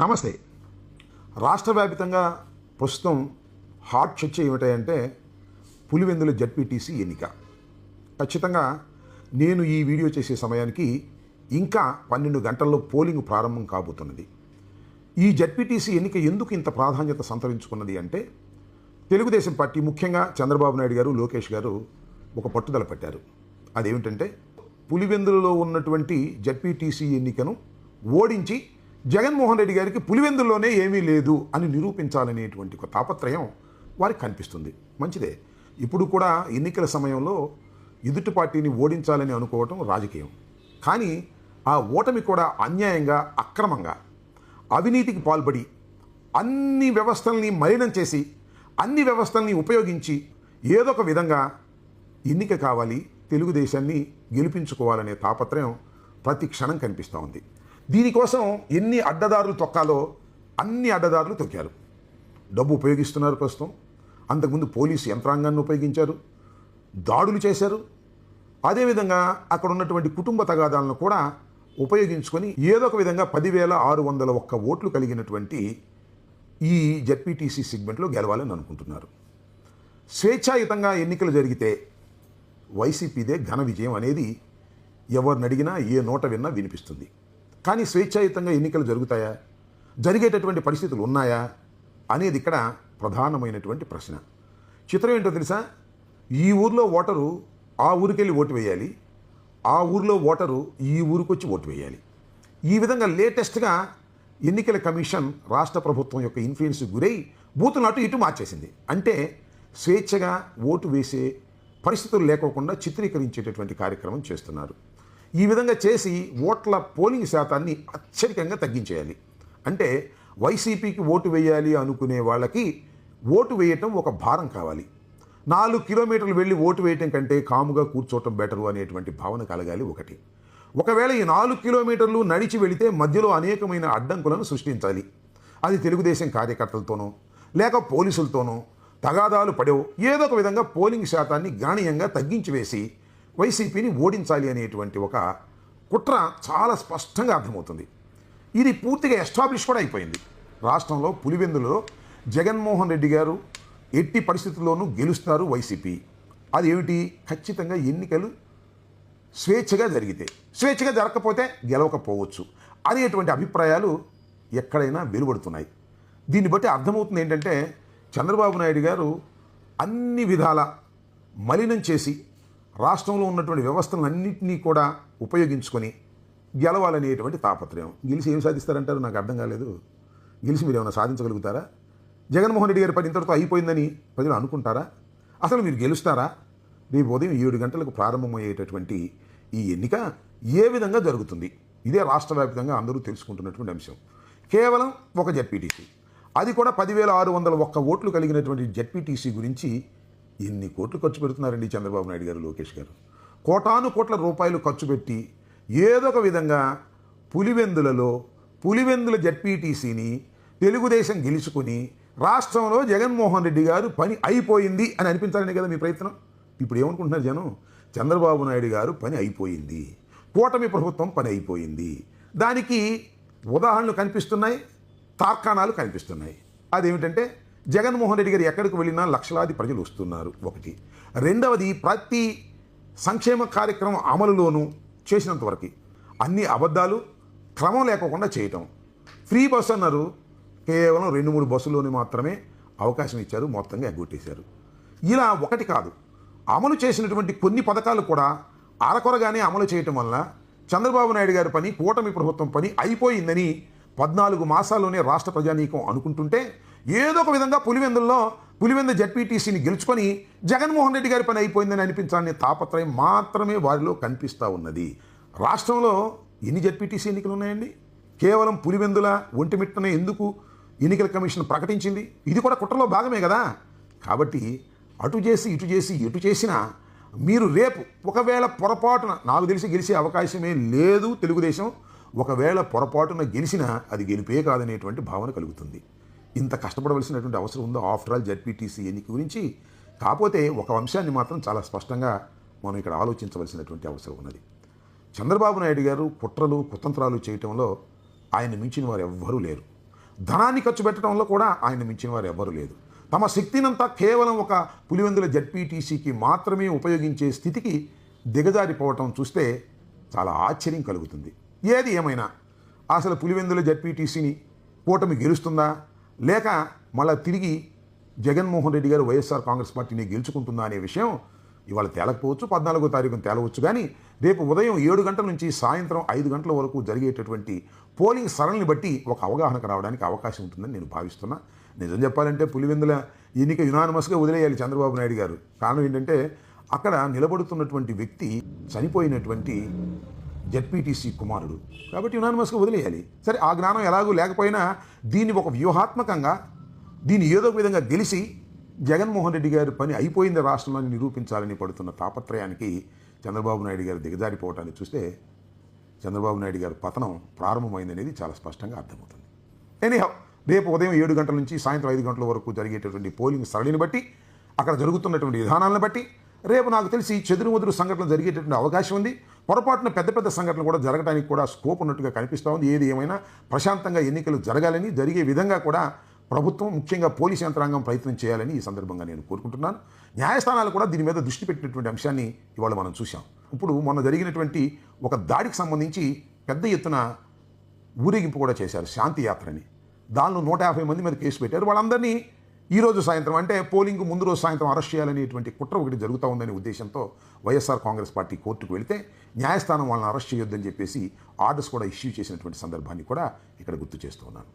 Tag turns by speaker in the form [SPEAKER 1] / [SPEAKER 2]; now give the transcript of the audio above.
[SPEAKER 1] నమస్తే. రాష్ట్ర వ్యాప్తంగా ప్రస్తుతం హాట్ చర్చ ఏమిటంటే పులివెందుల జడ్పీటీసీ ఎన్నిక. ఖచ్చితంగా నేను ఈ వీడియో చేసే సమయానికి ఇంకా పన్నెండు గంటల్లో పోలింగ్ ప్రారంభం కాబోతున్నది. ఈ జడ్పీటీసీ ఎన్నిక ఎందుకు ఇంత ప్రాధాన్యత సంతరించుకున్నది అంటే తెలుగుదేశం పార్టీ ముఖ్యంగా చంద్రబాబు నాయుడు గారు లోకేష్ గారు ఒక పట్టుదల పెట్టారు. అదేమిటంటే పులివెందులలో ఉన్నటువంటి జడ్పీటీసీ ఎన్నికను ఓడించి జగన్మోహన్ రెడ్డి గారికి పులివెందుల్లోనే ఏమీ లేదు అని నిరూపించాలనేటువంటి ఒక తాపత్రయం వారికి కనిపిస్తుంది. మంచిదే. ఇప్పుడు కూడా ఎన్నికల సమయంలో ఎదుటి పార్టీని ఓడించాలని అనుకోవటం రాజకీయం. కానీ ఆ ఓటమి కూడా అన్యాయంగా అక్రమంగా అవినీతికి పాల్పడి అన్ని వ్యవస్థల్ని మలినం చేసి అన్ని వ్యవస్థల్ని ఉపయోగించి ఏదో ఒక విధంగా ఎన్నిక కావాలి తెలుగుదేశాన్ని గెలిపించుకోవాలనే తాపత్రయం ప్రతి క్షణం కనిపిస్తూ ఉంది. దీనికోసం ఎన్ని అడ్డదారులు తొక్కాలో అన్ని అడ్డదారులు తొక్కారు. డబ్బు ఉపయోగిస్తున్నారు ప్రస్తుతం. అంతకుముందు పోలీసు యంత్రాంగాన్ని ఉపయోగించారు. దాడులు చేశారు. అదేవిధంగా అక్కడ ఉన్నటువంటి కుటుంబ తగాదాలను కూడా ఉపయోగించుకొని ఏదో ఒక విధంగా పదివేల ఆరు వందల ఒక్క ఓట్లు కలిగినటువంటి ఈ జెడ్పీటీసీ సెగ్మెంట్లో గెలవాలని అనుకుంటున్నారు. స్వేచ్ఛాయుతంగా ఎన్నికలు జరిగితే వైసీపీదే ఘన విజయం అనేది ఎవరినడిగినా ఏ నోట విన్నా వినిపిస్తుంది. కానీ స్వేచ్ఛాయుతంగా ఎన్నికలు జరుగుతాయా? జరిగేటటువంటి పరిస్థితులు ఉన్నాయా? అనేది ఇక్కడ ప్రధానమైనటువంటి ప్రశ్న. చిత్రం ఏంటో తెలుసా? ఈ ఊర్లో ఓటరు ఆ ఊరికెళ్ళి ఓటు వేయాలి. ఆ ఊరిలో ఓటరు ఈ ఊరికొచ్చి ఓటు వేయాలి. ఈ విధంగా లేటెస్ట్గా ఎన్నికల కమిషన్ రాష్ట్ర ప్రభుత్వం యొక్క ఇన్ఫ్లుయెన్స్ గురై బూతులు అటు ఇటు మార్చేసింది. అంటే స్వేచ్ఛగా ఓటు వేసే పరిస్థితులు లేకోకుండా చిత్రీకరించేటటువంటి కార్యక్రమం చేస్తున్నారు. ఈ విధంగా చేసి ఓట్ల పోలింగ్ శాతాన్ని అత్యధికంగా తగ్గించేయాలి. అంటే వైసీపీకి ఓటు వేయాలి అనుకునే వాళ్ళకి ఓటు వేయటం ఒక భారం కావాలి. నాలుగు కిలోమీటర్లు వెళ్ళి ఓటు వేయటం కంటే కాముగా కూర్చోవటం బెటరు అనేటువంటి భావన కలగాలి ఒకటి. ఒకవేళ ఈ నాలుగు కిలోమీటర్లు నడిచి వెళితే మధ్యలో అనేకమైన అడ్డంకులను సృష్టించాలి. అది తెలుగుదేశం కార్యకర్తలతోనో లేక పోలీసులతోనో తగాదాలు పడేవు ఏదో ఒక విధంగా పోలింగ్ శాతాన్ని గణనీయంగా తగ్గించి వేసి వైసీపీని ఓడించాలి అనేటువంటి ఒక కుట్ర చాలా స్పష్టంగా అర్థమవుతుంది. ఇది పూర్తిగా ఎస్టాబ్లిష్ కూడా అయిపోయింది. రాష్ట్రంలో పులివెందులో జగన్మోహన్ రెడ్డి గారు ఎట్టి పరిస్థితుల్లోనూ గెలుస్తారు వైసీపీ. అది ఏమిటి ఖచ్చితంగా ఎన్నికలు స్వేచ్ఛగా జరిగితే స్వేచ్ఛగా జరగకపోతే గెలవకపోవచ్చు అనేటువంటి అభిప్రాయాలు ఎక్కడైనా వెలువడుతున్నాయి. దీన్ని బట్టి అర్థమవుతుంది ఏంటంటే చంద్రబాబు నాయుడు గారు అన్ని విధాల మలినం చేసి రాష్ట్రంలో ఉన్నటువంటి వ్యవస్థలన్నింటినీ కూడా ఉపయోగించుకొని గెలవాలనేటువంటి తాపత్రయం. గెలిచి ఏం సాధిస్తారంటారు? నాకు అర్థం కాలేదు. గెలిచి మీరు ఏమైనా సాధించగలుగుతారా? జగన్మోహన్ రెడ్డి గారి పని ఇంతటితో అయిపోయిందని ప్రజలు అనుకుంటారా? అసలు మీరు గెలుస్తారా? రేపు ఉదయం ఏడు గంటలకు ప్రారంభమయ్యేటటువంటి ఈ ఎన్నిక ఏ విధంగా జరుగుతుంది? ఇదే రాష్ట్ర వ్యాప్తంగా అందరూ తెలుసుకుంటున్నటువంటి అంశం. కేవలం ఒక జెడ్పీటీసీ. అది కూడా పదివేల ఆరు వందల ఒక్క ఓట్లు కలిగినటువంటి జెడ్పీటీసీ గురించి ఎన్ని కోట్లు ఖర్చు పెడుతున్నారండి చంద్రబాబు నాయుడు గారు లోకేష్ గారు. కోటాను కోట్ల రూపాయలు ఖర్చు పెట్టి ఏదో ఒక విధంగా పులివెందులలో పులివెందుల జడ్పీటీసీని తెలుగుదేశం గెలుచుకుని రాష్ట్రంలో జగన్మోహన్ రెడ్డి గారు పని అయిపోయింది అని అనిపించాలని కదా మీ ప్రయత్నం? ఇప్పుడు ఏమనుకుంటున్నారు జనం? చంద్రబాబు నాయుడు గారు పని అయిపోయింది. కూటమి ప్రభుత్వం పని అయిపోయింది. దానికి ఉదాహరణలు కనిపిస్తున్నాయి తార్కాణాలు కనిపిస్తున్నాయి. అదేమిటంటే జగన్మోహన్ రెడ్డి గారు ఎక్కడికి వెళ్ళినా లక్షలాది ప్రజలు వస్తున్నారు. ఒకటి. రెండవది ప్రతి సంక్షేమ కార్యక్రమం అమలులోనూ చేసినంతవరకు అన్ని అబద్ధాలు క్రమం లేకోకుండా చేయటం. ఫ్రీ బస్సు అన్నారు. కేవలం రెండు మూడు బస్సులోని మాత్రమే అవకాశం ఇచ్చారు. మొత్తంగా ఎగ్గొట్టేశారు. ఇలా ఒకటి కాదు. అమలు చేసినటువంటి కొన్ని పథకాలు కూడా అరకొరగానే అమలు చేయటం వల్ల చంద్రబాబు నాయుడు గారి పని కూటమి ప్రభుత్వం పని అయిపోయిందని పద్నాలుగు మాసాల్లోనే రాష్ట్ర ప్రజానీకం అనుకుంటుంటే ఏదో ఒక విధంగా పులివెందుల్లో పులివెందు జడ్పీటీసీని గెలుచుకొని జగన్మోహన్ రెడ్డి గారి పని అయిపోయిందని అనిపించాలనే తాపత్రయం మాత్రమే వారిలో కనిపిస్తూ ఉన్నది. రాష్ట్రంలో ఎన్ని జడ్పీటీసీ ఎన్నికలు ఉన్నాయండి కేవలం పులివెందుల ఒంటిమిట్టనే ఎందుకు ఎన్నికల కమిషన్ ప్రకటించింది? ఇది కూడా కుట్రలో భాగమే కదా. కాబట్టి అటు చేసి ఇటు చేసి ఎటు చేసినా మీరు రేపు ఒకవేళ పొరపాటున నాకు తెలిసి గెలిచే అవకాశమే లేదు తెలుగుదేశం. ఒకవేళ పొరపాటున గెలిచినా అది గెలిపే కాదనేటువంటి భావన కలుగుతుంది. ఇంత కష్టపడవలసినటువంటి అవసరం ఉందో? ఆఫ్టర్ ఆల్ జడ్పీటీసీ ఎన్నిక గురించి? కాకపోతే ఒక అంశాన్ని మాత్రం చాలా స్పష్టంగా మనం ఇక్కడ ఆలోచించవలసినటువంటి అవసరం ఉన్నది. చంద్రబాబు నాయుడు గారు కుట్రలు కుతంత్రాలు చేయటంలో ఆయన మించిన వారు ఎవ్వరూ లేరు. ధనాన్ని ఖర్చు పెట్టడంలో కూడా ఆయన మించిన వారు ఎవ్వరూ లేదు తమ శక్తినంతా కేవలం ఒక పులివెందుల జడ్పీటీసీకి మాత్రమే ఉపయోగించే స్థితికి దిగజారిపోవటం చూస్తే చాలా ఆశ్చర్యం కలుగుతుంది. ఏది ఏమైనా. అసలు పులివెందుల జడ్పీటీసీని కూటమి గెలుస్తుందా? లేక మళ్ళా తిరిగి జగన్మోహన్ రెడ్డి గారు వైఎస్ఆర్ కాంగ్రెస్ పార్టీని గెలుచుకుంటుందా అనే విషయం ఇవాళ తేలకపోవచ్చు. పద్నాలుగో తారీఖున తేలవచ్చు. కానీ రేపు ఉదయం ఏడు గంటల నుంచి సాయంత్రం ఐదు గంటల వరకు జరిగేటటువంటి పోలింగ్ సరళిని బట్టి ఒక అవగాహనకు రావడానికి అవకాశం ఉంటుందని నేను భావిస్తున్నా. నిజం చెప్పాలంటే పులివెందుల ఎన్నిక యునానిమస్గా వదిలేయాలి చంద్రబాబు నాయుడు గారు. కారణం ఏంటంటే అక్కడ నిలబడుతున్నటువంటి వ్యక్తి చనిపోయినటువంటి జడ్పీటీసీ కుమారుడు. కాబట్టి యునానిమస్గా వదిలేయాలి. సరే ఆ జ్ఞానం ఎలాగూ లేకపోయినా దీన్ని ఒక వ్యూహాత్మకంగా దీన్ని ఏదో ఒక విధంగా గెలిచి జగన్మోహన్ రెడ్డి గారి పని అయిపోయింది రాష్ట్రంలో నిరూపించాలని పడుతున్న తాపత్రయానికి చంద్రబాబు నాయుడు గారు దిగజారిపోవటాన్ని చూస్తే చంద్రబాబు నాయుడు గారి పతనం ప్రారంభమైందనేది చాలా స్పష్టంగా అర్థమవుతుంది. ఎనీహౌ రేపు ఉదయం ఏడు గంటల నుంచి సాయంత్రం ఐదు గంటల వరకు జరిగేటటువంటి పోలింగ్ సరళిని బట్టి అక్కడ జరుగుతున్నటువంటి విధానాలను బట్టి రేపు నాకు తెలిసి చెదురుమదురు సంఘటన జరిగేటటువంటి అవకాశం ఉంది. పొరపాటున పెద్ద పెద్ద సంఘటనలు కూడా జరగడానికి కూడా స్కోప్ ఉన్నట్టుగా కనిపిస్తూ ఉంది. ఏది ఏమైనా ప్రశాంతంగా ఎన్నికలు జరగాలని జరిగే విధంగా కూడా ప్రభుత్వం ముఖ్యంగా పోలీస్ యంత్రాంగం ప్రయత్నం చేయాలని ఈ సందర్భంగా నేను కోరుకుంటున్నాను. న్యాయస్థానాలు కూడా దీని మీద దృష్టి పెట్టినటువంటి అంశాన్ని ఇవాళ మనం చూసాం ఇప్పుడు మొన్న జరిగినటువంటి ఒక దాడికి సంబంధించి పెద్ద ఎత్తున ఊరేగింపు కూడా చేశారు శాంతి యాత్రని. దానిలో నూట యాభై మంది మీద కేసు పెట్టారు. వాళ్ళందరినీ ఈరోజు సాయంత్రం అంటే పోలింగ్ ముందు రోజు సాయంత్రం అరెస్ట్ చేయాలనేటువంటి కుట్ర ఒకటి జరుగుతూ ఉందనే ఉద్దేశంతో వైఎస్ఆర్ కాంగ్రెస్ పార్టీ కోర్టుకు వెళితే న్యాయస్థానం వాళ్ళని అరెస్ట్ చేయొద్దని చెప్పేసి ఆర్డర్స్ కూడా ఇష్యూ చేసినటువంటి సందర్భాన్ని కూడా ఇక్కడ గుర్తు చేస్తూ ఉన్నాను.